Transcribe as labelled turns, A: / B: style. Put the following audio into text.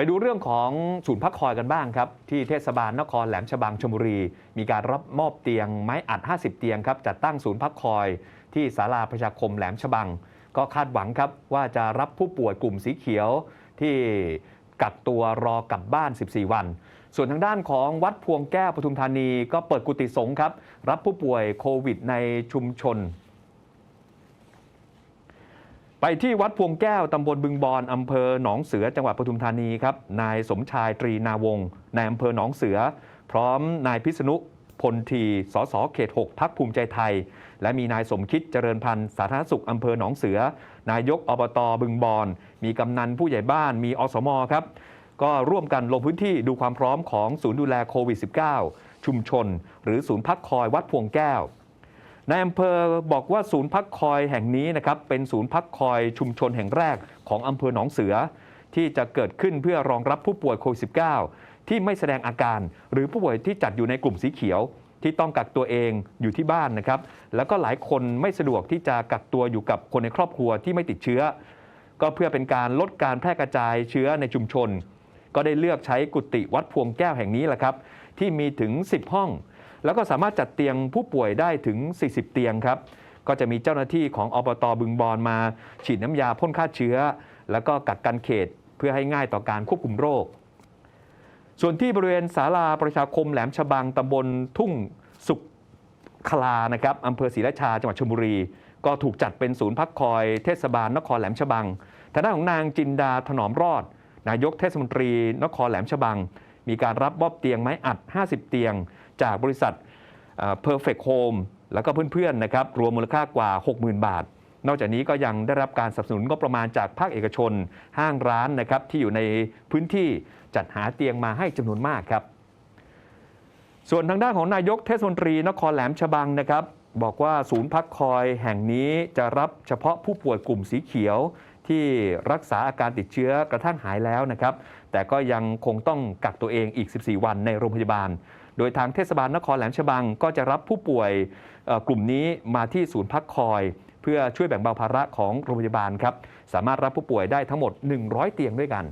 A: ไปดูเรื่องของศูนย์พักคอยกันบ้างครับ ที่เทศบาลนครแหลมฉบังชลบุรี มีการรับมอบเตียงไม้อัด 50 เตียงครับจัดตั้งศูนย์พักคอยที่ศาลาประชาคมแหลมฉบัง ก็คาดหวังครับว่าจะรับผู้ป่วยกลุ่มสีเขียวที่กักตัวรอกลับบ้าน 14 วัน ส่วนทางด้านของวัดพวงแก้วปทุมธานี ก็เปิดกุฏิสงฆ์ครับ รับผู้ป่วยโควิดในชุมชน ไปที่วัดพวงแก้วตำบลบึงบอนอำเภอหนองเสือจังหวัดปทุมธานีครับนายสมชายตรีนาวงศ์นายอำเภอหนองเสือ พร้อมนายพิษณุพลทีสสเขต 6 พักภูมิใจไทย และมีนายสมคิดเจริญพันธ์สาธารณสุขอำเภอหนองเสือ นายกอบตบึงบอน มีกำนันผู้ใหญ่บ้านมีอสมครับ ก็ร่วมกันลงพื้นที่ดูความพร้อมของศูนย์ดูแลโควิด -19 ชุมชน หรือศูนย์พักคอยวัดพวงแก้ว นายอำเภอบอกว่าศูนย์พักคอยแห่งนี้นะครับเป็นศูนย์พักคอยชุมชนแห่งแรกของอำเภอหนองเสือ ที่จะเกิดขึ้นเพื่อรองรับผู้ป่วยโควิด -19 ที่ไม่แสดงอาการ หรือผู้ป่วยที่จัดอยู่ในกลุ่มสีเขียว ที่ต้องกักตัวเองอยู่ที่บ้านนะครับแล้วก็หลายคนไม่สะดวกที่จะกักตัวอยู่กับคนในครอบครัวที่ไม่ติดเชื้อ ก็เพื่อเป็นการลดการแพร่กระจายเชื้อในชุมชน ก็ได้เลือกใช้กุฏิวัดพวงแก้วแห่งนี้แหละครับที่มีถึง 10 ห้อง แล้วก็สามารถจัดเตียงผู้ป่วยได้ถึง 40 เตียงครับ ก็จะมีเจ้าหน้าที่ของอบตบึงบอนมา ฉีดน้ำยาพ่นฆ่าเชื้อ แล้วก็กักกันเขตเพื่อให้ง่ายต่อการควบคุมโรค ส่วนที่บริเวณศาลาประชาคมแหลมฉบังตำบลทุ่งสุขคลานะครับอำเภอศรีราชาจังหวัดชลบุรี ก็ถูกจัดเป็นศูนย์พักคอยเทศบาลนครแหลมฉบังทางด้านของนางจินดาถนอมรอด นายกเทศมนตรี นครแหลมฉบัง มีการรับมอบเตียงไม้อัด 50 เตียง จากบริษัทเอ่อ Perfect Home แล้วก็เพื่อนๆนะครับรวมมูลค่ากว่า 60,000 บาท นอกจากนี้ก็ยังได้รับการสนับสนุนงบประมาณจากภาคเอกชน ห้างร้านนะครับที่อยู่ในพื้นที่จัดหาเตียงมาให้จำนวนมากครับ ส่วนทางด้านของนายกเทศมนตรีนครแหลมฉบังนะครับบอกว่าศูนย์พักคอยแห่งนี้จะรับเฉพาะผู้ป่วยกลุ่มสีเขียว ที่รักษาอาการติดเชื้อกระทั่งหายแล้วนะครับ แต่ก็ยังคงต้องกักตัวเองอีก 14 วันในโรงพยาบาล โดยทางเทศบาลนครแหลมฉบังก็จะรับผู้ป่วยกลุ่มนี้มาที่ศูนย์พักคอย เพื่อช่วยแบ่งเบาภาระของโรงพยาบาลครับ สามารถรับผู้ป่วยได้ทั้งหมด 100 เตียงด้วยกัน